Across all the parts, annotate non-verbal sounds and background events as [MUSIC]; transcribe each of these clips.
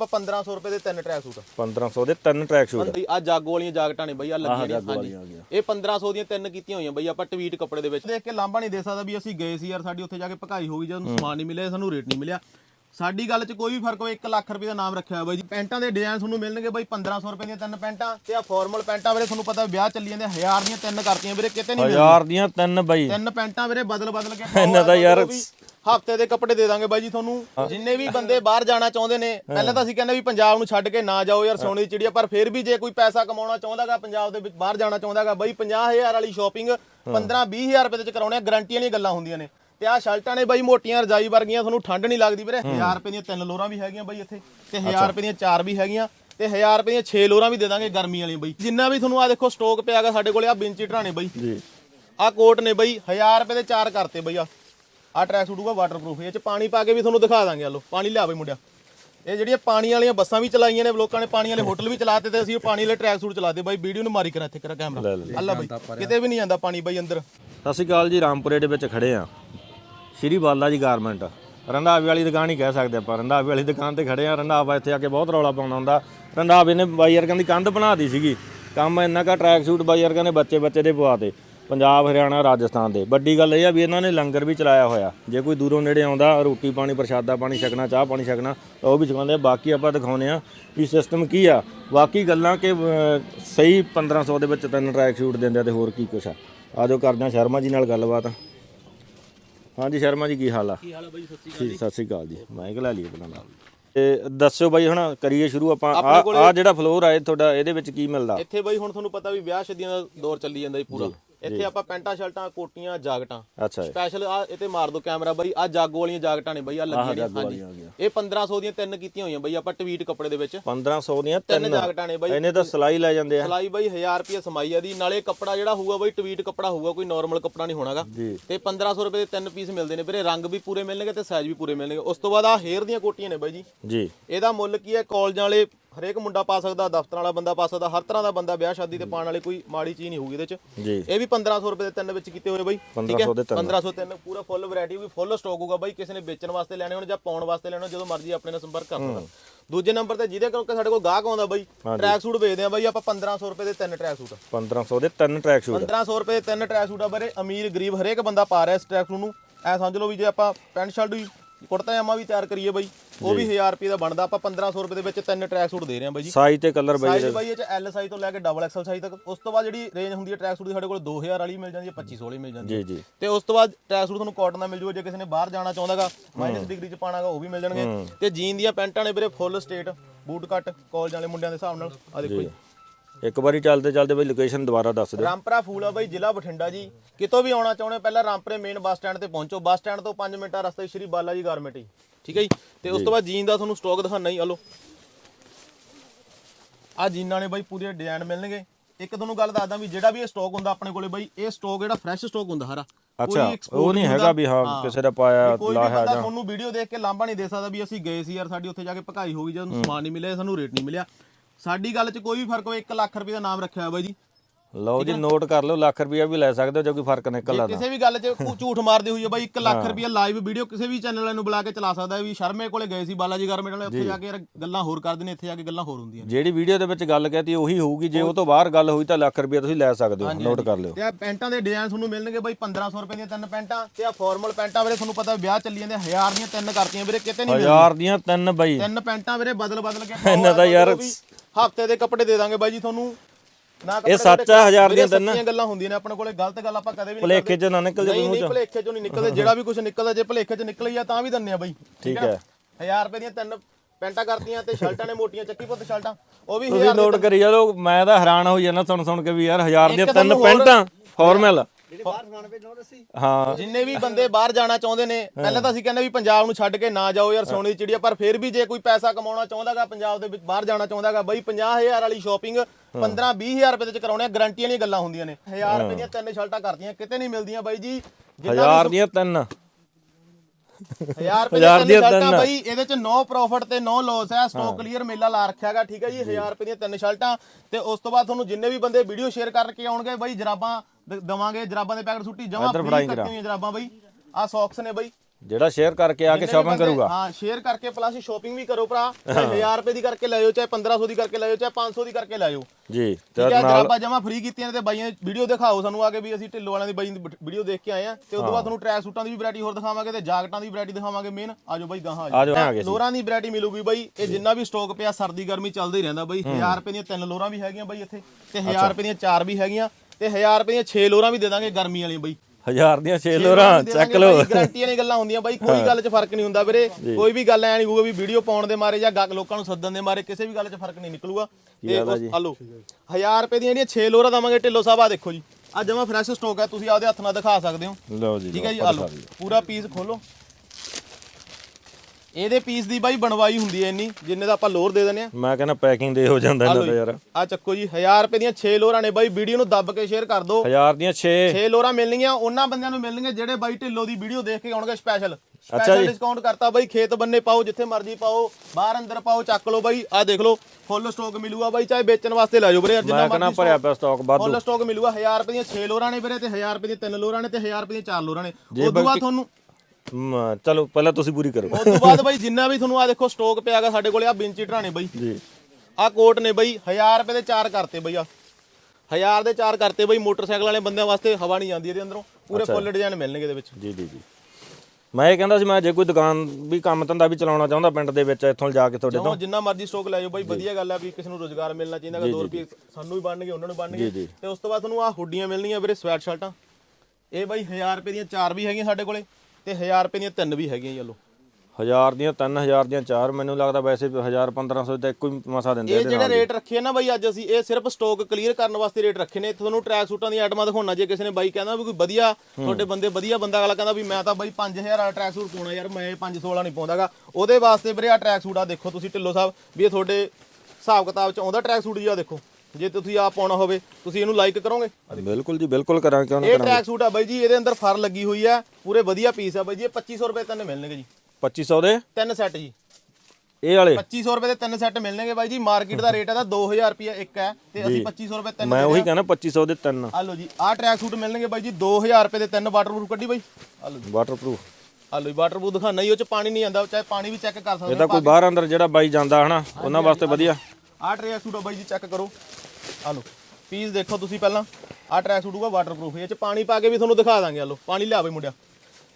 ਆਪਾਂ 1500 ਰੁਪਏ ਦੇ ਤਿੰਨ ਟਰੈਕ ਸੂਟ 1500 ਦੇ ਤਿੰਨ ਟਰੈਕ ਸ਼ੂਟ ਆ। ਜਾਗੋ ਵਾਲੀਆਂ ਜਾਕਟਾਂ ਨੇ ਬਈ ਆ ਲੱਗੀਆਂ ਨੇ ਜਾਗੋ ਹਾਂਜੀ। ਵਾਲੀਆਂ ਆ ਗਈਆਂ। ਇਹ 1500 ਦੀਆਂ ਤਿੰਨ ਕੀਤੀਆਂ ਹੋਈਆਂ ਬਈ ਆਪਾਂ ਟਵੀਟ ਕੱਪੜੇ ਦੇ ਵਿੱਚ। ਦੇਖ ਕੇ ਲਾਂਭਾ ਨਹੀਂ ਦੇ ਸਕਦਾ ਵੀ ਅਸੀਂ ਗਏ ਸੀ ਯਾਰ ਸਾਡੀ ਉੱਥੇ ਜਾ ਕੇ ਭਕਾਈ ਹੋ ਗਈ ਜਦੋਂ ਸਮਾਨ ਨਹੀਂ ਮਿਲਿਆ ਸਾਨੂੰ ਰੇਟ ਨਹੀਂ ਮਿਲਿਆ। ਸਾਡੀ ਗੱਲ 'ਚ ਕੋਈ ਵੀ ਫ਼ਰਕ ਹੋਵੇ 1 ਲੱਖ ਰੁਪਏ ਦਾ ਨਾਮ ਰੱਖਿਆ ਹੋਇਆ ਬਾਈ ਜੀ। ਪੈਂਟਾਂ ਦੇ ਡਿਜ਼ਾਈਨ ਤੁਹਾਨੂੰ ਮਿਲਣਗੇ ਬਾਈ 1500 ਰੁਪਏ ਦੀਆਂ ਤਿੰਨ ਪੈਂਟਾਂ ਤੇ ਆ ਫਾਰਮਲ ਪੈਂਟਾਂ ਵੀਰੇ ਤੁਹਾਨੂੰ ਪਤਾ ਵਿਆਹ ਚੱਲੀ ਜਾਂਦੇ ਹਜ਼ਾਰ ਦੀਆਂ ਤਿੰਨ ਕਰਤੀਆਂ ਵੀਰੇ ਕਿਤੇ ਨਹੀਂ ਮਿਲਦੀਆਂ ਹਜ਼ਾਰ ਦੀਆਂ ਤਿੰਨ ਬਾਈ। ਤਿੰਨ ਪੈਂਟਾਂ ਵੀਰੇ ਬਦਲ ਬਦਲ ਕੇ ਇਹਨਾਂ ਦਾ ਯਾਰ- ਹਫ਼ਤੇ ਦੇ ਕੱਪੜੇ ਦੇ ਦਾਂਗੇ ਬਾਈ ਜੀ ਤੁਹਾਨੂੰ। ਜਿੰਨੇ ਵੀ ਬੰਦੇ ਬਾਹਰ ਜਾਣਾ ਚਾਹੁੰਦੇ ਨੇ ਪਹਿਲਾਂ ਤਾਂ ਅਸੀਂ ਕਹਿੰਦੇ ਵੀ ਪੰਜਾਬ ਨੂੰ ਛੱਡ ਕੇ ਨਾ ਜਾਓ ਯਾਰ ਸੋਨੇ ਦੀ ਚਿੜੀਆ ਪਰ ਫਿਰ ਵੀ ਜੇ ਕੋਈ ਪੈਸਾ ਕਮਾਉਣਾ ਚਾਹੁੰਦਾਗਾ ਪੰਜਾਬ ਦੇ ਵਿੱਚ ਬਾਹਰ ਜਾਣਾ ਚਾਹੁੰਦਾਗਾ ਬਾਈ 50000 ਵਾਲੀ ਸ਼ਾਪਿੰਗ 15 20000 ਰੁਪਏ ਦੇ ਵਿੱਚ ਕਰਾਉਣੇ ਆ ਗਾਰੰਟੀ ਵਾਲੀਆਂ ਗੱਲਾਂ ਹੁੰਦੀਆਂ ਨੇ। ਤੇ ਆ ਸ਼ਰਟਾਂ ਨੇ ਬਾਈ ਮੋਟੀਆਂ ਰਜਾਈ ਵਰਗੀਆਂ ਤੁਹਾਨੂੰ ਠੰਡ ਨਹੀਂ ਲੱਗਦੀ ਵੀਰੇ। 1000 ਰੁਪਏ ਦੀਆਂ ਤਿੰਨ ਲੋਰਾਂ ਵੀ ਹੈਗੀਆਂ ਬਾਈ ਇੱਥੇ ਤੇ 1000 ਰੁਪਏ ਦੀਆਂ ਚਾਰ ਵੀ ਹੈਗੀਆਂ ਤੇ 1000 ਰੁਪਏ ਦੀਆਂ 6 ਲੋਰਾਂ ਵੀ ਦੇ ਦਾਂਗੇ ਗਰਮੀ ਵਾਲੀਆਂ ਬਾਈ। ਜਿੰਨਾ ਵੀ ਤੁਹਾਨੂੰ ਆ ਦੇਖੋ ਸਟਾਕ ਪਿਆਗਾ ਸਾਡੇ ਕੋਲੇ ਆ ਬਿੰਚੀ ਢਰਾਣੇ ਬਾਈ। ਜੀ। ਆ ਕੋਟ ਨੇ ਬਈ 1000 ਰੁਪਏ ਦੇ ਚਾਰ ਕਰਤੇ ਬਈ ਆ ਆ ਟਰੈਕ ਸੂਟ ਹੋਊਗਾ ਵਾਟਰਪ੍ਰੂਫ ਇਹ ਚ ਪਾਣੀ ਪਾ ਕੇ ਵੀ ਤੁਹਾਨੂੰ ਦਿਖਾ ਦਾਂਗੇ ਆ ਲੋ ਪਾਣੀ ਲਿਆ ਬਈ ਮੁੰਡਿਆ। ਇਹ ਜਿਹੜੀਆਂ ਪਾਣੀ ਵਾਲੀਆਂ ਬੱਸਾਂ ਵੀ ਚਲਾਈਆਂ ਨੇ ਲੋਕਾਂ ਨੇ ਪਾਣੀ ਵਾਲੇ ਹੋਟਲ ਵੀ ਚਲਾਤੇ ਤੇ ਅਸੀਂ ਉਹ ਪਾਣੀ ਵਾਲੇ ਟਰੈਕ ਸੂਟ ਚਲਾਤੇ ਬਾਈ ਵੀਡੀਓ ਨੂੰ ਮਾਰੀ ਕਰਾਂ ਇੱਥੇ ਕਰਾ ਕੈਮਰਾ। ਅੱਲਾ ਬਈ ਕਿਤੇ ਵੀ ਨਹੀਂ ਜਾਂਦਾ ਪਾਣੀ ਬਈ ਅੰਦਰ। ਸਤਿ ਸ਼੍ਰੀ ਅਕਾਲ ਜੀ ਰਾਮਪੁਰੇ ਦੇ ਵਿੱਚ ਖੜੇ ਆ ਸ਼੍ਰੀ ਬਾਲਾ ਜੀ ਗਾਰਮੈਂਟ। ਰੰਧਾਵੇ ਵਾਲੀ ਦੁਕਾਨ ਹੀ ਕਹਿ ਸਕਦੇ ਆਪਾਂ ਰੰਧਾਵੇ ਵਾਲੀ ਦੁਕਾਨ ਤੇ ਖੜੇ ਆ ਰੰਧਾਵਾ ਇੱਥੇ ਆ ਕੇ ਬਹੁਤ ਰੌਲਾ ਪਾਉਂਦਾ ਹੁੰਦਾ। ਰੰਧਾਵੇ ਨੇ ਬਾਈ ਯਾਰ ਕਹਿੰਦੀ ਕੰਧ ਬਣਾਤੀ ਸੀਗੀ। ਕੰਮ ਇੰਨਾ ਕਾ ਟਰੈਕ ਸੂਟ ਬਾਈ ਯਾਰ ਕਹਿੰਦੇ ਬੱਚੇ ਬੱਚੇ ਦੇ ਪਵਾਤੇ ਪੰਜਾਬ ਹਰਿਆਣਾ ਰਾਜਸਥਾਨ ਦੇ। ਵੱਡੀ ਗੱਲ ਇਹ ਆ ਵੀ ਇਹਨਾਂ ਨੇ ਲੰਗਰ ਵੀ ਚਲਾਇਆ ਹੋਇਆ। ਜੇ ਕੋਈ ਦੂਰੋਂ ਨੇੜੇ ਆਉਂਦਾ ਰੋਟੀ ਪਾਣੀ ਪ੍ਰਸ਼ਾਦਾ ਪਾਣੀ ਛਕਣਾ ਚਾਹ ਪਾਣੀ ਛਕਣਾ ਉਹ ਵੀ ਛਕਾਉਂਦੇ ਆ। ਬਾਕੀ ਆਪਾਂ ਦਿਖਾਉਂਦੇ ਆ ਵੀ ਸਿਸਟਮ ਕੀ ਆ। ਬਾਕੀ ਗੱਲਾਂ ਕਿ ਸਹੀ 1500 ਦੇ ਵਿੱਚ ਤਿੰਨ ਟਰੈਕ ਸੂਟ ਦਿੰਦੇ ਆ ਤੇ ਹੋਰ ਕੀ ਕੁਛ ਆ। ਆਜੋ ਕਰਦੇ ਆ ਸ਼ਰਮਾ ਜੀ ਨਾਲ ਗੱਲਬਾਤ। ਹਾਂਜੀ ਸ਼ਰਮਾ ਜੀ ਕੀ ਹਾਲ ਆ? ਕੀ ਹਾਲ ਹੈ ਬਈ ਸਤਿ ਸ਼੍ਰੀ ਅਕਾਲ ਜੀ। ਮਾਈਕ ਲੈ ਲਈਏ ਪਹਿਲਾਂ ਨਾਲ ਤੇ ਦੱਸਿਓ ਬਾਈ ਹੁਣ ਕਰੀਏ ਸ਼ੁਰੂ ਆਪਾਂ। ਆ ਆ ਜਿਹੜਾ ਫਲੋਰ ਆਏ ਤੁਹਾਡਾ ਇਹਦੇ ਵਿੱਚ ਕੀ ਮਿਲਦਾ? ਇੱਥੇ ਬਈ ਹੁਣ ਤੁਹਾਨੂੰ ਪਤਾ ਵੀ ਵਿਆਹ ਸ਼ਾਦੀਆਂ ਦਾ ਦੌਰ ਚੱਲੀ ਜਾਂਦਾ ਜੀ ਪੂਰਾ। ਇੱਥੇ ਆਪਾਂ ਪੈਂਟਾਂ ਸ਼ਰਟਾਂ ਕੋਟੀਆਂ ਜਾਕਟਾਂ। ਅੱਛਾ ਜੀ। ਸਪੈਸ਼ਲ ਆ ਇਹ ਤੇ ਮਾਰ ਦੋ ਕੈਮਰਾ ਬਾਈ। ਆ ਜਾਗੋ ਵਾਲੀਆਂ ਜਾਕਟਾਂ ਨੇ ਬਾਈ ਆ ਲੱਗੀਆਂ ਨੇ। ਹਾਂਜੀ। ਇਹ 1500 ਦੀਆਂ ਤਿੰਨ ਕੀਤੀਆਂ ਹੋਈਆਂ ਬਾਈ ਆਪਾਂ ਟਵੀਟ ਕੱਪੜੇ ਦੇ ਵਿੱਚ। 1500 ਦੀਆਂ ਤਿੰਨ ਜਾਕਟਾਂ ਨੇ ਬਾਈ। ਇਹਨੇ ਤਾਂ ਸਲਾਈ ਲੈ ਜਾਂਦੇ ਆ। ਸਲਾਈ ਬਾਈ 1000 ਰੁਪਏ ਸਮਾਈ ਆ ਦੀ। ਨਾਲੇ ਕੱਪੜਾ ਜਿਹੜਾ ਹੋਊਗਾ ਬਾਈ ਟਵੀਟ ਕੱਪੜਾ ਹੋਊਗਾ ਕੋਈ ਨਾਰਮਲ ਕੱਪੜਾ ਨਹੀਂ ਹੋਣਾਗਾ। ਤੇ 1500 ਰੁਪਏ ਦੇ ਤਿੰਨ ਪੀਸ ਮਿਲਦੇ ਨੇ ਵੀਰੇ। ਰੰਗ ਵੀ ਪੂਰੇ ਮਿਲਣਗੇ ਤੇ ਸਾਈਜ਼ ਵੀ ਪੂਰੇ ਮਿਲਣਗੇ। ਉਸ ਤੋਂ ਬਾਅਦ ਆ ਹੇਅਰ ਦੀਆਂ ਕੋਟੀਆਂ ਨੇ ਬਾਈ ਜੀ। ਜੀ। ਇਹਦਾ ਮੁੱਲ ਕੀ ਹੈ? ਕਾਲਜਾਂ ਵਾਲੇ ਹਰੇਕ ਮੁੰਡਾ ਪਾ ਸਕਦਾ ਦਫ਼ਤਰਾਂ ਵਾਲਾ ਬੰਦਾ ਪਾ ਸਕਦਾ ਹਰ ਤਰ੍ਹਾਂ ਦਾ ਬੰਦਾ ਵਿਆਹ ਸ਼ਾਦੀ ਤੇ ਪਾਉਣ ਵਾਲੇ ਕੋਈ ਮਾੜੀ ਚੀਜ਼ ਨਹੀਂ ਹੋਊਗੀ ਇਹਦੇ ਚ। ਜੀ। ਇਹ ਵੀ 1500 ਰੁਪਏ ਦੇ ਤਿੰਨ ਵਿੱਚ ਕੀਤੇ ਹੋਏ ਬਾਈ। ਠੀਕ ਹੈ? 1500 ਦੇ ਤਿੰਨ। 1500 ਤਿੰਨ ਪੂਰਾ ਫੁੱਲ ਵੈਰਾਈਟੀ ਵੀ ਫੁੱਲ ਸਟਾਕ ਹੋਊਗਾ ਬਾਈ ਕਿਸੇ ਨੇ ਵੇਚਣ ਵਾਸਤੇ ਲੈਣੇ ਹੋਣ ਜਾਂ ਪਾਉਣ ਵਾਸਤੇ ਲੈਣੇ ਹੋਣ ਜਦੋਂ ਮਰਜ਼ੀ ਆਪਣੇ ਨਾਲ ਸੰਪਰਕ ਕਰ ਸਕਦਾ। ਦੂਜੇ ਨੰਬਰ ਤੇ ਜਿਹਦੇ ਕਰਕੇ ਸਾਡੇ ਕੋਲ ਗਾਹਕ ਆਉਂਦਾ ਬਾਈ ਟਰੈਕ ਸੂਟ ਵੇਚਦੇ ਆ ਬਾਈ ਆਪਾਂ 1500 ਰੁਪਏ ਦੇ ਤਿੰਨ ਟਰੈਕ ਸੂਟ 1500 ਦੇ ਤਿੰਨ ਟਰੈਕ ਸੂਟ 1500 ਰੁਪਏ ਦੇ ਤਿੰਨ ਟਰੈਕ ਸੂਟ ਆ ਬਾਰੇ ਅਮੀਰ ਗਰੀਬ ਹਰੇਕ ਬੰਦਾ ਪਾ ਰਿਹਾ ਇਸ ਟਰੈਕ ਸੂਟ ਨੂੰ। ਐ ਸਮਝ ਲਓ ਵੀ ਜੇ ਆਪਾਂ ਪੈਂਟ ਸ਼ਰਟ ਵੀ ਕੁੜਤਾ ਜਾਮਾ ਵੀ ਤਿਆਰ ਕਰੀਏ ਬਾਈ। ਉਹ ਵੀ 1000 ਰੁਪਏ ਦਾ ਬਣਦਾ। ਆਪਾਂ 1500 ਰੁਪਏ ਦੇ ਵਿੱਚ ਤਿੰਨ ਟਰੈਕ ਸੂਟ ਦੇ ਰਹੇ ਹਾਂ ਬਾਈ ਜੀ। ਸਾਈਜ਼ ਤੇ ਕਲਰ ਬਾਈ ਸਾਈਜ਼ ਬਾਈ ਇਹ ਚ ਐਲ ਸਾਈਜ਼ ਤੋਂ ਲੈ ਕੇ ਡਬਲ ਐਕਸਲ ਸਾਈਜ਼ ਤੱਕ। ਉਸ ਤੋਂ ਬਾਅਦ ਜਿਹੜੀ ਰੇਂਜ ਹੁੰਦੀ ਹੈ ਟਰੈਕ ਸੂਟ ਦੀ ਸਾਡੇ ਕੋਲ 2000 ਵਾਲੀ ਮਿਲ ਜਾਂਦੀ ਹੈ 2500 ਵਾਲੀ ਮਿਲ ਜਾਂਦੀ ਹੈ। ਜੀ ਜੀ। ਤੇ ਉਸ ਤੋਂ ਬਾਅਦ ਟਰੈਕ ਸੂਟ ਤੁਹਾਨੂੰ ਕਾਟਨ ਦਾ ਮਿਲ ਜੂਗਾ ਜੇ ਕਿਸੇ ਨੇ ਬਾਹਰ ਜਾਣਾ ਚਾਹੁੰਦਾਗਾ ਮਾਈਨਸ ਡਿਗਰੀ ਚ ਪਾਣਾਗਾ ਉਹ ਵੀ ਮਿਲ ਜਾਣਗੇ। ਤੇ ਜੀਨ ਦੀਆਂ ਪੈਂਟਾਂ ਨੇ ਵੀਰੇ full straight boot cut college ਵਾਲੇ ਮੁੰਡਿਆਂ ਦੇ ਹਿਸਾਬ ਨਾਲ। ਆ ਦੇਖੋ ਜੀ। ਇੱਕ ਵਾਰੀ ਚੱਲਦੇ ਚੱਲਦੇ ਬਾਈ ਲੋਕੇਸ਼ਨ ਦੁਬਾਰਾ ਦੱਸ ਦਿਓ। ਰਾਮਪਰਾ ਫੂਲ ਆ ਬਾਈ ਜ਼ਿਲ੍ਹਾ ਬਠਿੰਡਾ ਜੀ। ਕਿਤੋਂ ਵੀ ਆਉਣਾ ਚਾਹੁੰਦੇ ਹੋ, ਪਹਿਲਾਂ ਰਾਮਪਰੇ ਮੇਨ ਬੱਸ ਸਟੈਂਡ ਤੇ ਪਹੁੰਚੋ। ਬੱਸ ਸਟੈਂਡ ਤੋਂ 5 ਮਿੰਟਾਂ ਰਸਤੇ ਸ਼੍ਰੀ ਬਾਲਾ ਜੀ ਗਾਰਮੈਂਟ ਜੀ ਠੀਕ ਹੈ ਜੀ? ਤੇ ਉਸ ਤੋਂ ਬਾਅਦ ਜੀਨ ਦਾ ਤੁਹਾਨੂੰ ਸਟਾਕ ਦਿਖਾਣਾ ਹੀ ਆ ਲੋ ਆ ਜੀਨਾਂ ਨੇ ਬਾਈ ਪੂਰੇ ਡਿਜ਼ਾਈਨ ਮਿਲਣਗੇ। ਇੱਕ ਤੁਹਾਨੂੰ ਗੱਲ ਦੱਸਦਾ ਵੀ ਜਿਹੜਾ ਵੀ ਇਹ ਸਟਾਕ ਹੁੰਦਾ ਆਪਣੇ ਕੋਲੇ ਬਾਈ ਇਹ ਸਟਾਕ ਜਿਹੜਾ ਫਰੈਸ਼ ਸਟਾਕ ਹੁੰਦਾ ਹਰਾ ਅੱਛਾ export ਉਹ ਨਹੀਂ ਹੈਗਾ ਵੀ ਹਾਂ ਕਿਸੇ ਦਾ ਪਾਇਆ ਕੋਈ ਵੀ ਬੰਦਾ ਜਾਂ ਤੁਹਾਨੂੰ ਵੀਡੀਓ ਦੇਖ ਕੇ ਲਾਂਭਾ ਨਹੀਂ ਦੇ ਸਕਦਾ ਵੀ ਅਸੀਂ ਗਏ ਸੀ ਯਾਰ ਸਾਡੀ ਉੱਥੇ ਜਾ ਕੇ ਭਕਾਈ ਹੋ ਗਈ ਜਦੋਂ ਸਮਾਨ ਨਹੀਂ ਮਿਲਿਆ ਸਾਨੂੰ ਰੇਟ ਨਹੀਂ ਮਿਲਿਆ। ਸਾਡੀ ਗੱਲ 'ਚ ਕੋਈ ਵੀ ਫ਼ਰਕ ਹੋਵੇ 1 ਲੱਖ ਰੁਪਏ ਦਾ ਨਾਮ ਰੱਖਿਆ ਹੋਇਆ ਬਾਈ ਜੀ। ਲਓ ਜੀ ਨੋਟ ਕਰ ਲਓ ਲੱਖ ਰੁਪਇਆ ਵੀ ਲੈ ਸਕਦੇ ਹੋ ਜੇ ਕੋਈ ਫ਼ਰਕ ਨਿਕਲ ਆਉਂਦਾ ਕਿਸੇ ਵੀ ਗੱਲ 'ਚ ਝੂਠ ਮਾਰਦੇ ਹੋਈ ਹੈ ਬਾਈ 1 ਲੱਖ ਰੁਪਏ ਲਾਈਵ ਵੀਡੀਓ ਕਿਸੇ ਵੀ ਚੈਨਲ ਵਾਲੇ ਨੂੰ ਬੁਲਾ ਕੇ ਚਲਾ ਸਕਦਾ ਹੈ ਵੀ ਸ਼ਰਮੇ ਕੋਲੇ ਗਏ ਸੀ ਬਾਲਾਜੀ ਗਾਰਮੈਂਟ ਵਾਲੇ ਉੱਥੇ ਜਾ। ਕੇ ਯਾਰ ਗੱਲਾਂ ਹੋਰ ਕਰਦੇ ਨੇ ਇੱਥੇ ਜਾ ਕੇ ਗੱਲਾਂ ਹੋਰ ਹੁੰਦੀਆਂ ਨੇ। ਜਿਹੜੀ ਵੀਡੀਓ ਦੇ ਵਿੱਚ ਗੱਲ ਕਹਤੀ ਉਹੀ ਹੋਊਗੀ ਜੇ ਉਹ ਤੋਂ ਬਾਹਰ ਗੱਲ ਹੋਈ ਤਾਂ ਲੱਖ ਰੁਪਇਆ ਤੁਸੀਂ ਲੈ ਸਕਦੇ ਹੋ। ਨੋਟ ਕਰ ਲਿਓ। ਤੇ ਆ ਪੈਂਟਾਂ ਦੇ ਡਿਜ਼ਾਈਨ ਤੁਹਾਨੂੰ ਮਿਲਣਗੇ ਬਾਈ 1500 ਰੁਪਏ ਦੀਆਂ ਤਿੰਨ ਪੈਂਟਾਂ ਤੇ ਆ ਫਾਰਮਲ ਪੈਂਟਾਂ ਵੀਰੇ ਤੁਹਾਨੂੰ ਪਤਾ ਵਿਆਹ ਚੱਲੀ ਜਾਂਦੇ ਹਜ਼ਾਰ ਦੀਆਂ ਤਿੰਨ ਕਰਤੀਆਂ ਵੀਰੇ ਕਿਤੇ ਨਹੀਂ ਮਿਲਦੀਆਂ ਦੀਆਂ ਤਿੰਨ ਬਾਈ। ਤਿੰਨ ਪੈਂਟਾਂ ਵੀਰੇ ਬਦਲ ਬਦਲ ਕੇ ਇਹਨਾਂ ਦਾ ਯਾਰ- ਹਫ਼ਤੇ ਦੇ ਕੱਪੜੇ ਦੇ ਦਾਂਗੇ ਬਾਈ ਜੀ ਤੁਹਾਨੂੰ। ਨਾ ਇਹ ਸੱਚ ਆ ਹਜ਼ਾਰ ਦੀਆਂ ਤਿੰਨ ਸੱਚੀਆਂ ਗੱਲਾਂ ਹੁੰਦੀਆਂ ਨੇ ਆਪਣੇ ਕੋਲੇ ਗਲਤ ਗੱਲ ਆਪਾਂ ਕਦੇ ਵੀ ਨਹੀਂ ਭੁਲੇਖੇ ਚ ਨਾ ਨਿਕਲ ਜੇ ਨਹੀਂ ਮੂੰਹ ਨਹੀਂ ਭਲੇਖੇ ਚੋਂ ਨਹੀਂ ਨਿਕਲਦਾ ਜਿਹੜਾ ਵੀ ਕੁਝ ਨਿਕਲਦਾ ਜੇ ਭਲੇਖੇ ਚ ਨਿਕਲ ਗਿਆ ਤਾਂ ਵੀ ਦੰਨੇ ਆ ਬਾਈ। ਠੀਕ ਹੈ ਹੈ। 1000 ਰੁਪਏ ਦੀਆਂ ਤਿੰਨ ਪੈਂਟਾਂ ਕਰਤੀਆਂ ਤੇ ਸ਼ਰਟਾਂ ਨੇ ਮੋਟੀਆਂ ਚੱਕੀ ਪੁੱਤ ਸ਼ਰਟਾਂ। ਉਹ ਵੀ ਤੁਸੀਂ 1000 ਨੋਟ ਕਰੀ ਜਾਓ ਮੈਂ ਤਾਂ ਹੈਰਾਨ ਹੋਈ ਜਾਂਦਾ ਸੁਣ ਸੁਣ ਕੇ ਵੀ ਯਾਰ ਹਜ਼ਾਰ ਦੀਆਂ ਇੱਕ ਤਿੰਨ ਤੁਹਾਨੂੰ ਹੋਰ- ਪੈਂਟਾਂ ਫਾਰਮਲ ਹਾਂ। ਜਿੰਨੇ ਵੀ ਬੰਦੇ ਬਾਹਰ ਜਾਣਾ ਚਾਹੁੰਦੇ ਨੇ ਪਹਿਲਾਂ ਤਾਂ ਅਸੀਂ ਕਹਿੰਦੇ ਵੀ ਪੰਜਾਬ ਨੂੰ ਛੱਡ ਕੇ ਨਾ ਜਾਓ ਯਾਰ ਸੋਨੇ ਦੀ ਚਿੜੀਆ ਪਰ ਫਿਰ ਵੀ ਜੇ ਕੋਈ ਪੈਸਾ ਕਮਾਉਣਾ ਚਾਹੁੰਦਾਗਾ ਪੰਜਾਬ ਦੇ ਵਿੱਚ ਬਾਹਰ ਜਾਣਾ ਚਾਹੁੰਦਾਗਾ ਬਈ 50000 ਵਾਲੀ ਸ਼ਾਪਿੰਗ 15 20000 ਰੁਪਏ ਦੇ ਵਿੱਚ ਕਰਾਉਣੇ ਆ ਗਾਰੰਟੀ ਵਾਲੀਆਂ ਗੱਲਾਂ ਹੁੰਦੀਆਂ ਨੇ। 1000 ਰੁਪਏ ਦੀਆਂ ਤਿੰਨ ਸ਼ਰਟਾਂ ਕਰਦੀਆਂ ਕਿਤੇ ਨਹੀਂ ਮਿਲਦੀਆਂ ਬਾਈ ਜੀ। ਜਿੰਨਾ ਹਜ਼ਾਰ ਦੀਆਂ ਤਿੰਨ। 1000 ਰੁਪਏ ਹਜ਼ਾਰ ਦੀਆਂ ਦੀਆਂ ਤਿੰਨ ਸ਼ਰਟਾਂ ਤਿੰਨ। ਬਾਈ ਇਹਦੇ ਚ ਨੋ ਪ੍ਰੋਫਿਟ ਤੇ ਨੋ ਲਾਸ ਹੈ। ਸਟਾਕ ਕਲੀਅਰ ਮੇਲਾ ਲਾ ਰੱਖਿਆਗਾ ਠੀਕ ਹੈ ਜੀ? 1000 ਰੁਪਏ ਦੀਆਂ ਤਿੰਨ ਸ਼ਰਟਾਂ। ਤੇ ਉਸ ਤੋਂ ਬਾਅਦ ਤੁਹਾਨੂੰ ਜਿੰਨੇ ਵੀ ਬੰਦੇ ਵੀਡੀਓ ਸ਼ੇਅਰ ਕਰਕੇ ਆਉਣਗੇ ਬਾਈ ਜਰਾਬਾਂ ਦ- ਦਵਾਂਗੇ ਜਰਾਬਾਂ ਦੇ ਪੈਕਟ ਸੁੱਟੀ ਜਮਾ ਇੱਧਰ ਫ੍ਰੀ ਫੜਾਈ ਕੱਟੀਆਂ ਜਰਾਬਾਂ ਬਾਈ। ਆ ਸੌਕਸ ਨੇ ਬਾਈ। ਜਿਹੜਾ ਸ਼ੇਅਰ ਕਰਕੇ ਆ ਕੇ ਸ਼ਾਪਿੰਗ ਕਰੂਗਾ। ਹਾਂ ਸ਼ੇਅਰ ਕਰਕੇ ਪਲੱਸ ਸ਼ਾਪਿੰਗ ਵੀ ਕਰੋ ਭਰਾ। ਚਾਹੇ 1000 ਰੁਪਏ ਦੀ ਕਰਕੇ ਲੈ ਜਾਓ ਚਾਹੇ 1500 ਦੀ ਕਰਕੇ ਲੈ ਜਾਓ ਚਾਹੇ 500 ਦੀ ਕਰਕੇ ਲੈ ਜਾਓ। ਜੀ ਤੇ ਨਾਲ ਜਰਾਬਾਂ ਜਮਾ ਫ੍ਰੀ ਕੀਤੀਆਂ ਨੇ ਤੇ ਬਾਈਆਂ ਵੀਡੀਓ ਦਿਖਾਓ ਸਾਨੂੰ ਆ ਕੇ ਵੀ ਅਸੀਂ ਢਿੱਲੋ ਵਾਲਿਆਂ ਦੀ ਬਾਈ ਦੀ ਵੀਡੀਓ ਦੇਖ ਕੇ ਆਏ ਆ ਤੇ ਉਸ ਤੋਂ ਬਾਅਦ ਤੁਹਾਨੂੰ ਟਰੈਕ ਸੂਟਾਂ ਦੀ ਵੀ ਵੈਰਾਈਟੀ ਹੋਰ ਦਿਖਾਵਾਂਗੇ ਤੇ ਜਾਕਟਾਂ ਦੀ ਵੈਰਾਈਟੀ ਦਿਖਾਵਾਂਗੇ ਮੇਨ ਆਜੋ ਬਾਈ ਗਾਹਾਂ ਆ ਜਾਓ। ਆ ਗਏ ਸੀ। ਲੋਰਾਂ ਦੀ ਵੈਰਾਈਟੀ ਮਿਲੂਗੀ ਬਾਈ। ਇਹ ਜਿੰਨਾ ਵੀ ਸਟਾਕ ਪਿਆ ਸਰਦੀ ਗਰਮੀ ਚੱਲਦਾ ਹੀ ਰਹਿੰਦਾ ਬਾਈ। 1000 ਰੁਪਏ ਦੀਆਂ ਤਿੰਨ ਲੋਰਾਂ ਵੀ ਹੈਗੀਆਂ ਬਾਈ ਇੱਥੇ ਤੇ 1000 ਰੁਪਏ ਦੀਆਂ ਚਾਰ ਵੀ ਹੈਗੀਆਂ ਤੇ 1000 ਰੁਪਏ ਦੀਆਂ 6 ਲੋਰਾਂ ਵੀ ਦੇ ਦਾਂਗੇ ਗਰਮੀ ਵਾਲੀਆਂ ਬਾਈ। ਹਜ਼ਾਰ ਦੀਆਂ 6 ਲੋਰਾਂ ਚੱਕ ਲਓ। ਗਾਰੰਟੀ ਵਾਲੀ ਗੱਲਾਂ ਹੁੰਦੀਆਂ ਬਾਈ ਕੋਈ ਗੱਲ 'ਚ ਫ਼ਰਕ ਨਹੀਂ ਹੁੰਦਾ ਵੀਰੇ। ਕੋਈ ਵੀ ਗੱਲ ਐ ਨਹੀਂ ਹੋਊਗਾ ਵੀ ਵੀਡੀਓ ਪਾਉਣ ਦੇ ਮਾਰੇ ਜਾਂ ਲੋਕਾਂ ਨੂੰ ਸੱਦਣ ਦੇ ਮਾਰੇ ਕਿਸੇ ਵੀ ਗੱਲ 'ਚ ਫ਼ਰਕ ਨਹੀਂ ਨਿਕਲੂਗਾ। ਤੇ ਆ। ਹਲੋ 1000 ਰੁਪਏ ਦੀਆਂ ਜਿਹੜੀਆਂ 6 ਲੋਰਾਂ ਦਵਾਂਗੇ ਢਿੱਲੋ ਸਾਹਿਬ ਆ ਦੇਖੋ ਜੀ। ਆ ਜਮਾ ਫਰੈਸ਼ ਸਟਾਕ ਹੈ ਤੁਸੀਂ ਆਪਦੇ ਹੱਥ ਨਾਲ ਦਿਖਾ ਸਕਦੇ ਹੋ। ਲਓ ਜੀ ਠੀਕ ਹੈ ਜੀ ਲਓ, ਹਲੋ ਪੂਰਾ ਪੀਸ ਖੋਲੋ। ਇਹਦੇ ਪੀਸ ਦੀ ਬਾਈ ਬਣਵਾਈ ਹੁੰਦੀ ਹੈ ਇੰਨੀ ਜਿੰਨੇ ਦਾ ਆਪਾਂ ਲੋਰ ਦੇ ਦਿੰਦੇ ਆ। ਮੈਂ ਕਹਿੰਦਾ ਪੈਕਿੰਗ ਦੇ ਹੋ ਜਾਂਦਾ ਇਹਨਾਂ ਦਾ ਯਾਰ। ਆ ਚੱਕੋ ਜੀ 1000 ਰੁਪਏ ਦੀਆਂ 6 ਲੋਰਾਂ ਨੇ ਬਾਈ ਵੀਡੀਓ ਨੂੰ ਦੱਬ ਕੇ ਸ਼ੇਅਰ ਕਰ ਦਿਓ ਹਜ਼ਾਰ ਦੀਆਂ 6 6 ਲੋਰਾਂ ਮਿਲਣਗੀਆਂ ਉਹਨਾਂ ਬੰਦਿਆਂ ਨੂੰ ਮਿਲਣਗੇ ਜਿਹੜੇ ਬਾਈ ਢਿੱਲੋ ਦੀ ਵੀਡੀਓ ਦੇਖ ਕੇ ਆਉਣਗੇ ਸਪੈਸ਼ਲ ਸਪੈਸ਼ਲ। ਡਿਸਕਾਊਂਟ ਕਰਤਾ ਬਾਈ ਖੇਤ ਬੰਨੇ ਪਾਓ ਜਿੱਥੇ ਮਰਜ਼ੀ ਪਾਓ ਬਾਹਰ ਅੰਦਰ ਪਾਓ ਚੱਕ ਲਓ ਬਾਈ ਆ ਦੇਖ ਲਓ ਫੁੱਲ ਸਟਾਕ ਮਿਲੂਗਾ ਬਾਈ ਚਾਹੇ ਵੇਚਣ ਵਾਸਤੇ ਲੈ ਜਾਓ ਵੀਰੇ ਜਿੰਨਾ ਮੈਂ ਕਹਿੰਦਾ ਮਰਜ਼ੀ ਭਰਿਆ ਪਿਆ ਸਟਾਕ ਵਾਧੂ। ਫੁੱਲ ਸਟਾਕ ਮਿਲੂਗਾ 1000 ਰੁਪਏ ਦੀਆਂ 6 ਲੋਰਾਂ ਨੇ ਵੀਰੇ ਤੇ 1000 ਰੁਪਏ ਦੀਆਂ 3 ਲੋਰਾਂ ਨੇ ਤੇ 1000 ਰੁਪਏ ਦੀਆਂ 4 ਲੋਰਾਂ ਨੇ। ਤੋਂ ਬਾਅਦ ਤੁਹਾਨੂੰ ਮ, ਚਲੋ ਪਹਿਲਾਂ ਤੁਸੀਂ ਪੂਰੀ ਕਰੋ। ਉਸ ਤੋਂ ਬਾਅਦ ਬਾਈ ਜਿੰਨਾ ਵੀ ਤੁਹਾਨੂੰ ਆ ਦੇਖੋ ਸਟਾਕ ਪਿਆਗਾ ਸਾਡੇ ਕੋਲੇ ਆ ਬਿੰਚੀ ਢਰਾਣੇ ਬਾਈ। ਜੀ। ਆ ਕੋਟ ਨੇ ਬਈ 1000 ਰੁਪਏ ਦੇ ਚਾਰ ਕਰਤੇ ਬਈ ਆ। 1000 ਦੇ ਚਾਰ ਕਰਤੇ ਬਈ ਮੋਟਰਸਾਈਕਲ ਵਾਲੇ ਬੰਦਿਆਂ ਵਾਸਤੇ ਹਵਾ ਨਹੀਂ ਜਾਂਦੀ ਇਹਦੇ ਅੰਦਰੋਂ। ਪੂਰੇ ਫੁੱਲ ਡਿਜ਼ਾਈਨ ਮਿਲਣਗੇ ਇਹਦੇ ਵਿੱਚ। ਜੀ ਜੀ ਜੀ। ਮੈਂ ਇਹ ਕਹਿੰਦਾ ਸੀ ਮੈਂ ਜੇ ਕੋਈ ਦੁਕਾਨ ਵੀ ਕੰਮ ਧੰਦਾ ਵੀ ਚਲਾਉਣਾ ਚਾਹੁੰਦਾ ਪਿੰਡ ਦੇ ਵਿੱਚ ਇੱਥੋਂ ਜਾ ਕੇ ਤੁਹਾਡੇ ਤੋਂ। ਜਿੰਨਾ ਮਰਜ਼ੀ ਸਟਾਕ ਲੈ ਜਾਓ ਬਈ ਵਧੀਆ ਗੱਲ ਆ ਵੀ ਕਿਸੇ ਨੂੰ ਰੋਜ਼ਗਾਰ ਮਿਲਣਾ ਚਾਹੀਦਾ ਹੈ 2 ਰੁਪਏ ਸਾਨੂੰ ਵੀ ਬਣਨਗੇ ਉਹਨਾਂ ਨੂੰ ਬਣਨਗੇ। ਜੀ। ਤੇ ਉਸ ਤੋਂ ਬਾਅਦ ਤੁਹਾਨੂੰ ਆ ਹੁੱਡੀਆਂ ਮਿਲਣਗੀਆਂ ਵੀਰੇ ਸਵੈਟ ਸ਼ਰਟਾਂ ਇਹ ਬਈ 1000 ਰੁਪਏ ਦੀਆਂ ਚਾਰ ਵੀ ਹੈਗੀਆਂ ਸਾਡੇ ਕੋਲੇ। ਤੇ 1000 ਰੁਪਏ ਦੀਆਂ ਤਿੰਨ ਵੀ ਹੈਗੀਆਂ ਚਲੋ ਹਜ਼ਾਰ ਦੀਆਂ 3000 ਦੀਆਂ 4 ਮੈਨੂੰ ਲੱਗਦਾ ਵੈਸੇ 1000 1500 ਦਾ ਇੱਕੋ ਹੀ ਮਸਾ ਦਿੰਦੇ ਇਹ ਜਿਹੜੇ ਰੇਟ ਰੱਖੇ ਨਾ ਬਾਈ ਅੱਜ ਅਸੀਂ ਇਹ ਸਿਰਫ ਸਟਾਕ ਕਲੀਅਰ ਕਰਨ ਵਾਸਤੇ ਰੇਟ ਰੱਖੇ ਨੇ। ਤੁਹਾਨੂੰ ਟਰੈਕ ਸੂਟਾਂ ਦੀਆਂ ਆਈਟਮਾਂ ਦਿਖਾਉਣਾ ਜੇ ਕਿਸੇ ਨੇ ਬਾਈ ਕਹਿੰਦਾ ਵੀ ਕੋਈ ਵਧੀਆ ਤੁਹਾਡੇ ਬੰਦੇ ਵਧੀਆ ਬੰਦਾ ਵਾਲਾ ਕਹਿੰਦਾ ਵੀ ਮੈਂ ਤਾਂ ਬਾਈ 5000 ਵਾਲਾ ਟਰੈਕ ਸੂਟ ਪਾਉਣਾ ਯਾਰ ਮੈਂ 500 ਵਾਲਾ ਨਹੀਂ ਪਾਉਂਦਾਗਾ। ਉਹਦੇ ਵਾਸਤੇ ਵੀਰੇ ਆ ਟਰੈਕ ਸੂਟ ਆ ਦੇਖੋ ਤੁਸੀਂ ਢਿੱਲੋ ਸਾਹਿਬ ਵੀ ਇਹ ਤੁਹਾਡੇ ਹਿਸਾਬ ਕਿਤਾਬ ਚ ਆਉਂਦਾ ਟਰੈਕ ਸੂਟ ਜੀ ਆ ਦੇਖੋ। ਜੇ ਤੁਸੀਂ ਆ ਪਾਉਣਾ ਹੋਵੇ ਤੁਸੀਂ ਇਹਨੂੰ ਲਾਈਕ ਕਰੋਗੇ? ਬਿਲਕੁਲ ਜੀ ਬਿਲਕੁਲ ਕਰਾਂ ਕਿਉਂ ਨਹੀਂ ਇਹ ਟਰੈਕ ਸੂਟ ਆ ਬਾਈ ਜੀ ਇਹਦੇ ਅੰਦਰ ਫਰ ਲੱਗੀ ਹੋਈ ਆ ਪੂਰੇ ਵਧੀਆ ਪੀਸ ਆ ਬਾਈ ਜੀ ਇਹ 2500 ਰੁਪਏ ਤਿੰਨ ਮਿਲਣਗੇ ਜੀ। 2500 ਦੇ? ਤਿੰਨ ਸੈੱਟ ਜੀ। ਇਹ ਵਾਲੇ? 2500 ਰੁਪਏ ਦੇ ਤਿੰਨ ਸੈੱਟ ਮਿਲਣਗੇ ਬਾਈ ਜੀ ਮਾਰਕੀਟ ਦਾ ਰੇਟ ਇਹਦਾ 2000 ਰੁਪਏ ਇੱਕ ਹੈ ਤੇ ਅਸੀਂ 2500 ਰੁਪਏ ਤਿੰਨ ਮੈਂ ਉਹੀ ਕਹਿੰਦਾ 2500 ਦੇ ਤਿੰਨ। ਆ ਲਓ ਜੀ ਆਹ ਟਰੈਕ ਸੂਟ ਮਿਲਣਗੇ ਬਾਈ ਜੀ 2000 ਰੁਪਏ ਦੇ ਤਿੰਨ ਵਾਟਰਪ੍ਰੂਫ ਕੱਢੀ ਬਾਈ। ਆ ਲਓ ਜੀ। ਵਾਟਰਪ੍ਰੂਫ ਆ ਲਓ ਜੀ ਵਾਟਰਪ੍ਰੂਫ ਦਿਖਾਣਾ ਹੀ ਉਹ ਚ ਪਾਣੀ ਨਹੀਂ ਆਂਦਾ ਚਾਹੇ ਪਾਣੀ ਵੀ ਚੈੱਕ ਕਰ ਸਕਦੇ ਇਹ ਤਾਂ ਕੋਈ ਬਾਹਰ ਅੰਦਰ ਜਿਹੜਾ ਬਾਈ ਜਾਂਦਾ ਹਨਾ ਉਹਨਾਂ ਵਾਸਤੇ ਵਧੀਆ। ਆਹ ਟਰੈਕ ਸੂਟ ਆ ਬਾਈ ਜੀ ਚੈੱਕ ਕਰੋ। ਆ ਲਓ ਪੀਸ ਦੇਖੋ ਤੁਸੀਂ ਪਹਿਲਾਂ। ਆਹ ਟਰੈਕ ਸੂਟ ਹੋਊਗਾ ਵਾਟਰਪ੍ਰੂਫ ਇਹ ਚ ਪਾਣੀ ਪਾ ਕੇ ਵੀ ਤੁਹਾਨੂੰ ਦਿਖਾ ਦਾਂਗੇ ਆ ਲਓ ਪਾਣੀ ਲਿਆ ਬਈ ਮੁੰਡਿਆ।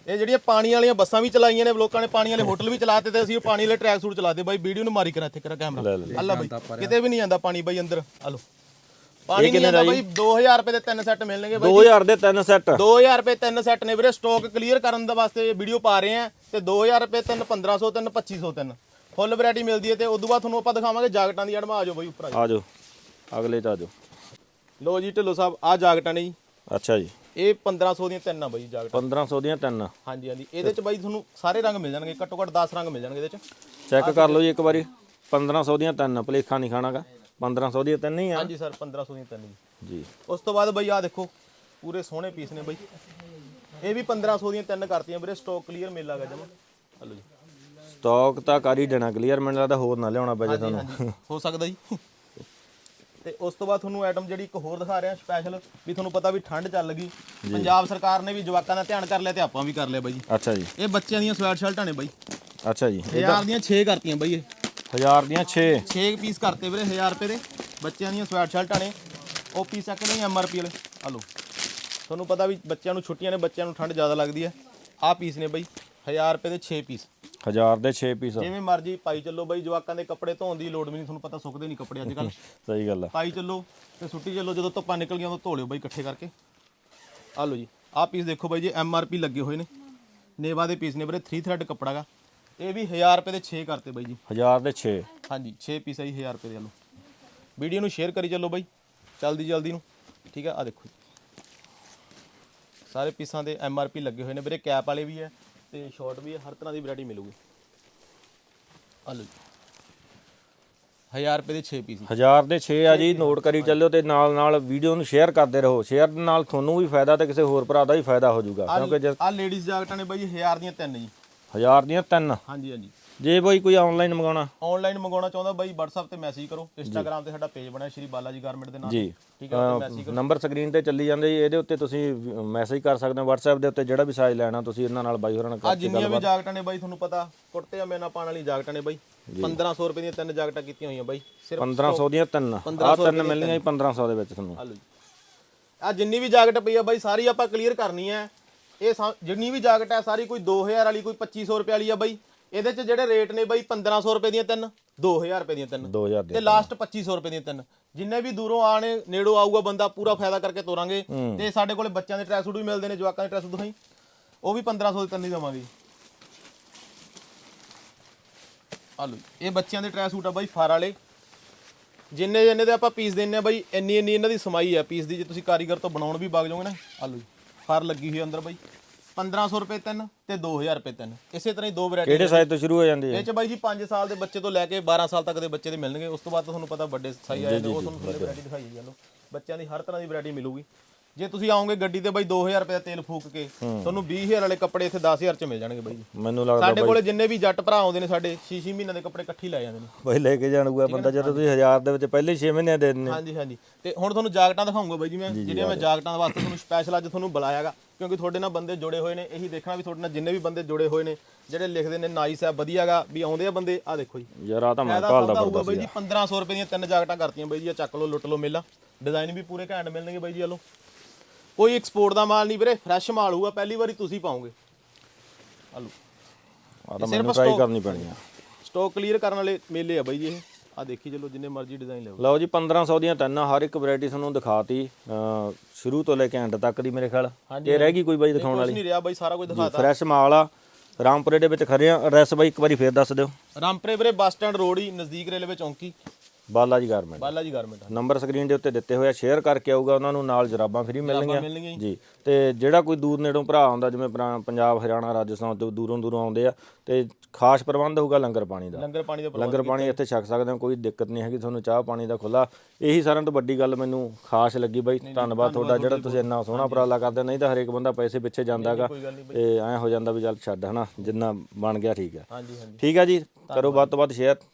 ਇਹ ਜਿਹੜੀਆਂ ਪਾਣੀ ਵਾਲੀਆਂ ਬੱਸਾਂ ਵੀ ਚਲਾਈਆਂ ਨੇ ਲੋਕਾਂ ਨੇ ਪਾਣੀ ਵਾਲੇ ਹੋਟਲ ਵੀ ਚਲਾਤੇ ਤੇ ਅਸੀਂ ਉਹ ਪਾਣੀ ਵਾਲੇ ਟਰੈਕ ਸੂਟ ਚਲਾਤੇ। ਬਾਈ ਵੀਡੀਓ ਨੂੰ ਮਾਰੀ ਕਰਾਂ ਇੱਥੇ ਕਰਾ ਕੈਮਰਾ ਅੱਲਾ ਬਾਈ ਕਿਤੇ ਵੀ ਨਹੀਂ ਜਾਂਦਾ ਪਾਣੀ ਬਾਈ ਅੰਦਰ। ਆ ਲਓ। ਪਾਣੀ ਨਹੀਂ ਆਂਦਾ ਬਾਈ 2000 ਰੁਪਏ ਦੇ ਤਿੰਨ ਸੈੱਟ ਮਿਲਣਗੇ ਬਾਈ 2000 ਦੇ ਤਿੰਨ ਸੈੱਟ 2000 ਰੁਪਏ ਤਿੰਨ ਸੈੱਟ ਨੇ ਵੀਰੇ ਸਟਾਕ ਕਲੀਅਰ ਕਰਨ ਦੇ ਵਾਸਤੇ ਵੀਡੀਓ ਪਾ ਰਹੇ ਆ ਤੇ 2000 ਰੁਪਏ ਤਿੰਨ 1500 ਤਿੰਨ 2500 ਤਿੰਨ। ਫੁੱਲ ਵੈਰਾਈਟੀ ਮਿਲਦੀ ਹੈ ਤੇ ਉਦੋਂ ਬਾਅਦ ਤੁਹਾਨੂੰ ਆਪਾਂ ਦਿਖਾਵਾਂਗੇ ਜਾਕਟਾਂ ਦੀ ਐਡਮਾ ਆ ਜਾਓ ਬਾਈ ਉੱਪਰ ਆ ਜਾਓ। ਆ ਜਾਓ ਅਗਲੇ ਚ ਆ ਜਾਓ। ਲੋ ਜੀ ਢਿੱਲੋ ਸਾਹਿਬ ਆ ਜਾਕਟਾਂ ਨੇ ਜੀ। ਅੱਛਾ ਜੀ। ਇਹ 1500 ਦੀਆਂ ਤਿੰਨ ਆ ਬਾਈ ਜਾਕਟਾਂ। 1500 ਦੀਆਂ ਤਿੰਨ ਹਾਂਜੀ ਹਾਂਜੀ। ਇਹਦੇ ਚ ਬਾਈ ਤੁਹਾਨੂੰ ਸਾਰੇ ਰੰਗ ਮਿਲ ਜਾਣਗੇ ਘੱਟੋ ਘੱਟ 10 ਰੰਗ ਮਿਲ ਜਾਣਗੇ ਇਹਦੇ ਚ। ਚੈੱਕ ਕਰ ਲਓ ਜੀ ਇੱਕ ਵਾਰੀ। 1500 ਦੀਆਂ ਤਿੰਨ ਭਲੇਖਾ ਨਹੀਂ ਖਾਣਾਗਾ। 1500 ਦੀਆਂ ਤਿੰਨ ਹੀ ਆ। ਹਾਂਜੀ ਸਰ 1500 ਦੀਆਂ ਤਿੰਨ ਜੀ ਜੀ। ਉਸ ਤੋਂ ਬਾਅਦ ਬਾਈ ਆ ਦੇਖੋ ਪੂਰੇ ਸੋਹਣੇ ਪੀਸ ਨੇ ਬਾਈ। ਇਹ ਵੀ 1500 ਦੀਆਂ ਤਿੰਨ ਕਰਤੀਆਂ ਵੀਰੇ ਸਟਾਕ ਕਲੀਅਰ ਮਿਲ ਲਾਗਾ ਜਮਾ। ਹਲੋ ਜੀ। ਸਟਾਕ ਤਾਂ ਕਰ ਹੀ ਦੇਣਾ ਕਲੀਅਰ ਮੈਨੂੰ ਲੱਗਦਾ ਹੋਰ ਨਾ ਲਿਆਉਣਾ ਪੈ ਜੇ ਤੁਹਾਨੂੰ। ਹੋ ਸਕਦਾ ਜੀ। ਤੇ ਉਸ ਤੋਂ ਬਾਅਦ ਤੁਹਾਨੂੰ ਆਈਟਮ ਜਿਹੜੀ ਇੱਕ ਹੋਰ ਦਿਖਾ ਰਿਹਾ ਸਪੈਸ਼ਲ ਵੀ ਤੁਹਾਨੂੰ ਪਤਾ ਵੀ ਠੰਡ ਚੱਲ ਗਈ। ਪੰਜਾਬ ਸਰਕਾਰ ਨੇ ਵੀ ਜਵਾਕਾਂ ਦਾ ਧਿਆਨ ਕਰ ਲਿਆ ਤੇ ਆਪਾਂ ਵੀ ਕਰ ਲਿਆ ਬਾਈ ਅੱਛਾ ਜੀ। ਇਹ ਬੱਚਿਆਂ ਦੀਆਂ ਸਵੈਟ ਸ਼ਰਟਾਂ ਨੇ ਬਾਈ। ਅੱਛਾ ਜੀ। 1000 ਦੀਆਂ 6 ਕਰਤੀਆਂ ਬਾਈ ਇਹ। 1000 ਦੀਆਂ 6 6 ਪੀਸ ਕਰਤੇ ਵੀਰੇ 1000 ਰੁਪਏ ਦੇ। ਬੱਚਿਆਂ ਦੀਆਂ ਸਵੈਟ ਸ਼ਰਟਾਂ ਨੇ। ਉਹ ਪੀਸ ਚੱਕ ਨਹੀਂ ਐਮਆਰਪੀ ਵਾਲੇ? ਆ ਲਓ। ਤੁਹਾਨੂੰ ਪਤਾ ਵੀ ਬੱਚਿਆਂ ਨੂੰ ਛੁੱਟੀਆਂ ਨੇ ਬੱਚਿਆਂ ਨੂੰ ਠੰਡ ਜ਼ਿਆਦਾ ਲੱਗਦੀ ਹੈ। ਆਹ ਪੀਸ ਨੇ ਬਾਈ 1000 ਰੁਪਏ ਦੇ 6 ਪੀਸ 1000 ਦੇ 6 ਪੀਸ। ਜਿਵੇਂ ਮਰਜ਼ੀ ਪਾਈ ਚੱਲੋ ਬਾਈ ਜਵਾਕਾਂ ਦੇ ਕੱਪੜੇ ਧੋਣ ਦੀ ਲੋੜ ਵੀ ਨਹੀਂ ਤੁਹਾਨੂੰ ਪਤਾ ਸੁੱਕਦੇ ਨਹੀਂ ਕੱਪੜੇ ਅੱਜ ਕੱਲ੍ਹ [LAUGHS] ਸਹੀ ਗੱਲ ਆ। ਪਾਈ ਚੱਲੋ ਤੇ ਸੁੱਟੀ ਚੱਲੋ ਜਦੋਂ ਧੁੱਪਾਂ ਨਿਕਲ ਗਈਆਂ ਉਦੋਂ ਧੋ ਲਿਓ ਬਾਈ ਇਕੱਠੇ ਕਰਕੇ। ਆ ਲਓ ਜੀ ਆਹ ਪੀਸ ਦੇਖੋ ਬਾਈ ਜੀ ਐਮ ਆਰ ਪੀ ਲੱਗੇ ਹੋਏ ਨੇ। ਨੇਵਾ ਦੇ ਪੀਸ ਨੇ ਵੀਰੇ 3 ਥਰੈਡ ਕੱਪੜਾ ਗਾ। ਇਹ ਵੀ 1000 ਰੁਪਏ ਦੇ 6 ਕਰਤੇ ਬਾਈ ਜੀ। 1000 ਦੇ 6 ਹਾਂਜੀ 6 ਪੀਸ ਆ ਜੀ 1000 ਰੁਪਏ ਦੇ ਲਓ। ਵੀਡੀਓ ਨੂੰ ਸ਼ੇਅਰ ਕਰੀ ਚੱਲੋ ਬਾਈ ਜਲਦੀ ਜਲਦੀ ਨੂੰ। ਠੀਕ ਆ ਆ ਦੇਖੋ। ਸਾਰੇ ਪੀਸਾਂ ਦੇ ਐਮ ਆਰ ਪੀ ਲੱਗੇ ਹੋਏ ਨੇ। ਵੀਰੇ ਕੈਪ ਵਾਲੇ ਵੀ ਹੈ ਤੇ ਸ਼ਾਰਟ ਵੀ ਹੈ ਹਰ ਤਰ੍ਹਾਂ ਦੀ ਵੈਰਾਈਟੀ ਮਿਲੂਗੀ। ਆ ਲਓ ਜੀ। 1000 ਰੁਪਏ ਦੇ 6 ਪੀਸ 1000 ਦੇ 6 ਆ ਜੀ ਨੋਟ ਕਰੀ ਚੱਲਿਓ ਤੇ ਨਾਲ ਨਾਲ ਵੀਡੀਓ ਨੂੰ ਸ਼ੇਅਰ ਕਰਦੇ ਰਹੋ। ਸ਼ੇਅਰ ਨਾਲ ਤੁਹਾਨੂੰ ਵੀ ਫਾਇਦਾ ਤੇ ਕਿਸੇ ਹੋਰ ਭਰਾ ਦਾ ਵੀ ਫਾਇਦਾ ਹੋ ਜਾਊਗਾ ਕਿਉਂਕਿ ਜੇ ਆ ਲੇਡੀਜ਼ ਜਾਕਟਾਂ ਨੇ ਬਾਈ ਜੀ 1000 ਦੀਆਂ ਤਿੰਨ ਜੀ। 1000 ਦੀਆਂ ਤਿੰਨ। ਹਾਂਜੀ ਹਾਂਜੀ। ਜੇ ਕੋਈ ਕੋਈ ਆਨਲਾਈਨ ਮੰਗਾਉਣਾ। ਆਨਲਾਈਨ ਮੰਗਾਉਣਾ ਚਾਹੁੰਦਾ ਬਾਈ WhatsApp ਤੇ ਮੈਸੇਜ ਕਰੋ। Instagram ਤੇ ਸਾਡਾ ਪੇਜ ਬਣਿਆ ਸ਼੍ਰੀ ਬਾਲਾ ਜੀ ਗਾਰਮੈਂਟ ਦੇ ਨਾਮ ਜੀ। ਠੀਕ ਹੈ ਉੱਤੇ ਮੈਸੇਜ ਨੰਬਰ ਸਕਰੀਨ ਤੇ ਚੱਲੀ ਜਾਂਦੇ ਜੀ ਇਹਦੇ ਉੱਤੇ ਤੁਸੀਂ ਮੈਸੇਜ ਕਰ ਸਕਦੇ ਹੋ WhatsApp ਦੇ ਉੱਤੇ ਜਿਹੜਾ ਵੀ ਸਾਈਜ਼ ਲੈਣਾ ਤੁਸੀਂ ਇਹਨਾਂ ਨਾਲ ਬਾਈ ਹੋਰਾਂ ਨਾਲ ਆ ਕਰਕੇ ਜਿੰਨੀਆਂ ਵੀ ਜਾਕਟਾਂ ਨੇ ਬਾਈ ਤੁਹਾਨੂੰ ਪਤਾ ਕੁੜਤੇ ਆ ਮੇਨਾ ਪਾਣ ਵਾਲੀ ਜਾਕਟਾਂ ਨੇ ਬਾਈ। 1500 ਰੁਪਏ ਦੀਆਂ ਤਿੰਨ ਜਾਕਟਾਂ ਕੀਤੀਆਂ ਹੋਈਆਂ ਬਾਈ। ਸਿਰਫ 1500 ਦੀਆਂ ਤਿੰਨ। ਆਹ ਤਿੰਨ ਮਿਲਣੀਆਂ ਜੀ 1500 ਦੇ ਵਿੱਚ ਤੁਹਾਨੂੰ। ਆ ਆ ਜਿੰਨੀ ਵੀ ਜਾਕਟ ਪਈ ਆ ਬਾਈ ਸਾਰੀ ਆਪਾਂ ਕਲੀਅਰ ਕਰਨੀ ਹੈ। ਇਹ ਜਿੰਨੀ ਵੀ ਜਾਕਟ ਹੈ ਸਾਰੀ ਕੋਈ 2000 ਵਾਲੀ ਕੋਈ 2500 ਰੁਪਏ ਵਾਲੀ ਆ ਬਾਈ। ਇਹਦੇ ਚ ਜਿਹੜੇ ਰੇਟ ਨੇ ਬਾਈ 1500 ਰੁਪਏ ਦੀਆਂ ਤਿੰਨ 2000 ਰੁਪਏ ਦੀਆਂ ਤਿੰਨ। 2000 ਤੇ ਲਾਸਟ 2500 ਰੁਪਏ ਦੀਆਂ ਤਿੰਨ। ਜਿੰਨੇ ਵੀ ਦੂਰੋਂ ਆਣੇ ਨੇੜੋਂ ਆਊਗਾ ਬੰਦਾ ਪੂਰਾ ਫਾਇਦਾ ਕਰਕੇ ਤੋਰਾਂਗੇ। ਤੇ ਸਾਡੇ ਕੋਲੇ ਬੱਚਿਆਂ ਦੇ ਟਰੈਕ ਸੂਟ ਵੀ ਮਿਲਦੇ ਨੇ ਜਵਾਕਾਂ ਦੇ ਟਰੈਕ ਸੂਟ ਦਿਖਾਈ ਉਹ ਵੀ 1500 ਦੇ ਤਿੰਨ ਹੀ ਦੇਵਾਂਗੇ ਆ। ਇਹ ਬੱਚਿਆਂ ਦੇ ਟਰੈਕ ਸੂਟ ਆ ਬਾਈ ਫਾਰ ਵਾਲੇ। ਜਿੰਨੇ ਜਿੰਨੇ ਦੇ ਆਪਾਂ ਪੀਸ ਦਿੰਨੇ ਆ ਬਾਈ ਇੰਨੀ ਇੰਨੀ ਇਹਨਾਂ ਦੀ ਸਮਾਈ ਆ। ਪੀਸ ਦੀ ਜੇ ਤੁਸੀਂ ਕਾਰੀਗਰ ਤੋਂ ਬਣਾਉਣ ਵੀ ਵਗ ਜਾਓਗੇ ਨਾ ਆ ਜੀ ਫਾਰ ਲੱਗੀ ਹੋਈ ਆ ਅੰਦਰ ਬਾਈ। 1500 ਰੁਪਏ ਤਿੰਨ ਤੇ 2000 ਰੁਪਏ ਤਿੰਨ। ਇਸੇ ਤਰ੍ਹਾਂ ਹੀ ਦੋ ਵੈਰਾਈਟੀ ਕਿਹੜੇ ਸਾਈਜ਼ ਤੋਂ ਸ਼ੁਰੂ ਹੋ ਜਾਂਦੀ ਹੈ? ਇਹ ਚ ਬਾਈ ਜੀ 5 ਸਾਲ ਦੇ ਬੱਚੇ ਤੋਂ ਲੈ ਕੇ 12 ਸਾਲ ਤੱਕ ਦੇ ਬੱਚੇ ਦੇ ਮਿਲਣਗੇ। ਉਸ ਤੋਂ ਬਾਅਦ ਤੁਹਾਨੂੰ ਪਤਾ ਵੱਡੇ ਸਾਈਜ਼ ਆ ਜਾਂਦੇ ਉਹ ਤੁਹਾਨੂੰ ਥੋੜੀ ਵੈਰਾਈਟੀ ਦਿਖਾਈ ਜਾਂਦੀ ਬੱਚਿਆਂ ਦੀ ਹਰ ਤਰ੍ਹਾਂ ਦੀ ਵੈਰਾਈਟੀ ਮਿਲੂਗੀ। ਜੇ ਤੁਸੀਂ ਆਓਗੇ ਗੱਡੀ ਤੇ ਬਾਈ 2000 ਰੁਪਏ ਦਾ ਤੇਲ ਫੂਕ ਕੇ ਤੁਹਾਨੂੰ 20000 ਵਾਲੇ ਕੱਪੜੇ ਇੱਥੇ 10000 ਚ ਮਿਲ ਜਾਣਗੇ ਬਾਈ ਜੀ। ਮੈਨੂੰ ਲੱਗਦਾ ਸਾਡੇ ਕੋਲੇ ਜਿੰਨੇ ਵੀ ਜੱਟ ਭਰਾ ਆਉਂਦੇ ਨੇ ਸਾਡੇ 6-6 ਮਹੀਨਿਆਂ ਦੇ ਕੱਪੜੇ ਇਕੱਠੇ ਲੈ ਜਾਂਦੇ ਨੇ। ਬਈ ਲੈ ਕੇ ਜਾਣੂਗਾ ਬੰਦਾ ਜਦੋਂ ਤੁਸੀਂ 1000 ਦੇ ਵਿੱਚ ਪਹਿਲੇ 6 ਮਹੀਨਿਆਂ ਦੇ ਦਿੰਦੇ ਹਾਂਜੀ ਹਾਂਜੀ। ਤੇ ਹੁਣ ਤੁਹਾਨੂੰ ਜਾਕਟਾਂ ਦਿਖਾਉਂਗਾ ਬਾਈ ਜੀ ਮੈਂ ਜਿਹੜੀਆਂ ਮੈਂ ਜਾਕਟਾਂ ਵਾਸਤੇ ਤੁਹਾਨੂੰ ਸਪੈਸ਼ਲ ਅੱਜ ਤੁਹਾਨੂੰ ਬੁਲਾਇਆਗਾ ਕਿਉਂਕਿ ਤੁਹਾਡੇ ਨਾਲ ਬੰਦੇ ਜੁੜੇ ਹੋਏ ਨੇ ਇਹੀ ਦੇਖਣਾ ਵੀ ਤੁਹਾਡੇ ਨਾਲ ਜਿੰਨੇ ਵੀ ਬੰਦੇ ਜੁੜੇ ਹੋਏ ਨੇ ਜਿਹੜੇ ਲਿਖਦੇ ਨੇ ਨਾਈਸ ਹੈ ਵਧੀਆਗਾ ਵੀ ਆਉਂਦੇ ਆ ਬੰਦੇ ਆ ਦੇਖੋ ਜੀ। ਯਾਰ ਆ ਤਾਂ ਮੈਂ ਭਾਲਦਾ ਫਿਰਦਾ ਬਾਈ ਜੀ 1500 ਰੁਪਏ ਦੀਆਂ ਤਿੰਨ ਜਾਕਟਾਂ ਕਰਤੀਆਂ ਬਾਈ ਜੀ ਆ ਚੱਕ ਲਓ ਲੁੱਟ ਲਓ ਮੇਲਾ। ਡਿਜ਼ਾਈਨ ਵੀ ਪੂਰੇ ਘੈਂਟ ਮਿਲਣਗੇ ਬਾਈ ਜੀ ਆ ਲਓ। ਕੋਈ ਐਕਸਪੋਰਟ ਦਾ ਮਾਲ ਨਹੀਂ ਵੀਰੇ ਫਰੈਸ਼ ਮਾਲ ਹੋਊਗਾ ਪਹਿਲੀ ਵਾਰੀ ਤੁਸੀਂ ਪਾਓਗੇ। ਆ ਲਓ। ਆ ਤਾਂ ਮੈਨੂੰ ਟਰਾਈ ਕਰਨੀ ਪੈਣੀ ਆ। ਸਟਾਕ ਕਲੀਅਰ ਕਰਨ ਵਾਲੇ ਮੇਲੇ ਆ ਬਾਈ ਜੀ ਇਹ। ਆ ਦੇਖੀ ਚਲੋ ਜਿੰਨੇ ਮਰਜ਼ੀ ਡਿਜ਼ਾਈਨ ਲਿਓ ਲਓ ਜੀ 1500 ਦੀਆਂ ਤਿੰਨ ਹਰ ਇੱਕ ਵੈਰਾਈਟੀ ਤੁਹਾਨੂੰ ਦਿਖਾਤੀ। ਸ਼ੁਰੂ ਤੋਂ ਲੈ ਕੇ ਐਂਡ ਤੱਕ ਦੀ ਮੇਰੇ ਖਿਆਲ। ਇਹ ਰਹਿ ਗਈ ਕੋਈ ਬਾਈ ਦਿਖਾਉਣ ਕੁਝ ਵਾਲੀ? ਨਹੀਂ ਰਿਹਾ ਬਾਈ ਸਾਰਾ ਕੁਝ ਦਿਖਾਤਾ। ਫਰੈਸ਼ ਮਾਲ ਆ। ਰਾਮਪੁਰੇ ਦੇ ਵਿੱਚ ਖੜੇ ਆ। ਐਡਰੈਸ ਬਾਈ ਇੱਕ ਵਾਰੀ ਫੇਰ ਦੱਸ ਦਿਓ। ਰਾਮਪੁਰੇ ਵੀਰੇ ਬੱਸ ਸਟੈਂਡ ਰੋਡ ਹੀ ਨਜ਼ਦੀਕ ਰੇਲਵੇ ਚੌਂਕੀ। Bala ji garment Bala ji garment number screen ਦੇ ਉੱਤੇ ਦਿੱਤੇ ਹੋਏ ਆ ਸ਼ੇਅਰ ਕਰਕੇ ਆਊਗਾ ਉਹਨਾਂ ਨੂੰ ਨਾਲ ਜਰਾਬਾਂ ਫ੍ਰੀ ਮਿਲਣਗੀਆਂ। ਜੀ। ਤੇ ਜਿਹੜਾ ਕੋਈ ਦੂਰ ਨੇੜੋਂ ਭਰਾ ਆਉਂਦਾ ਜਿਵੇਂ ਪੰਜਾਬ ਹਰਿਆਣਾ ਰਾਜਸਥਾਨ ਤੋਂ ਦੂਰੋਂ ਦੂਰੋਂ ਆਉਂਦੇ ਆ ਤੇ ਖਾਸ ਪ੍ਰਬੰਧ ਹੋਊਗਾ ਲੰਗਰ ਪਾਣੀ ਦਾ। ਲੰਗਰ ਪਾਣੀ ਦਾ ਲੰਗਰ ਪਾਣੀ ਇੱਥੇ ਛਕ ਸਕਦੇ ਹੋ ਕੋਈ ਦਿੱਕਤ ਨਹੀਂ ਹੈਗੀ ਤੁਹਾਨੂੰ ਚਾਹ ਪਾਣੀ ਦਾ ਖੁੱਲਾ ਇਹੀ ਸਾਰਿਆਂ ਤੋਂ ਵੱਡੀ ਗੱਲ ਮੈਨੂੰ ਖਾਸ ਲੱਗੀ ਬਾਈ। ਧੰਨਵਾਦ ਤੁਹਾਡਾ ਜਿਹੜਾ ਤੁਸੀਂ ਇੰਨਾ ਸੋਹਣਾ ਉਪਰਾਲਾ ਕਰਦੇ। ਨਹੀਂ ਤਾਂ ਹਰੇਕ ਬੰਦਾ ਪੈਸੇ ਪਿੱਛੇ ਜਾਂਦਾਗਾ ਤੇ ਐਂ ਹੋ ਜਾਂਦਾ ਵੀ ਚੱਲ ਛੱਡ ਹਨਾ? ਜਿੰਨਾ ਬਣ ਗਿਆ ਠੀਕ ਹੈ। ਹਾਂਜੀ ਹਾਂਜੀ। ਠੀਕ ਹੈ ਜੀ ਕਰੋ ਵੱਧ ਤੋਂ ਵੱਧ ਸ਼ੇਅਰ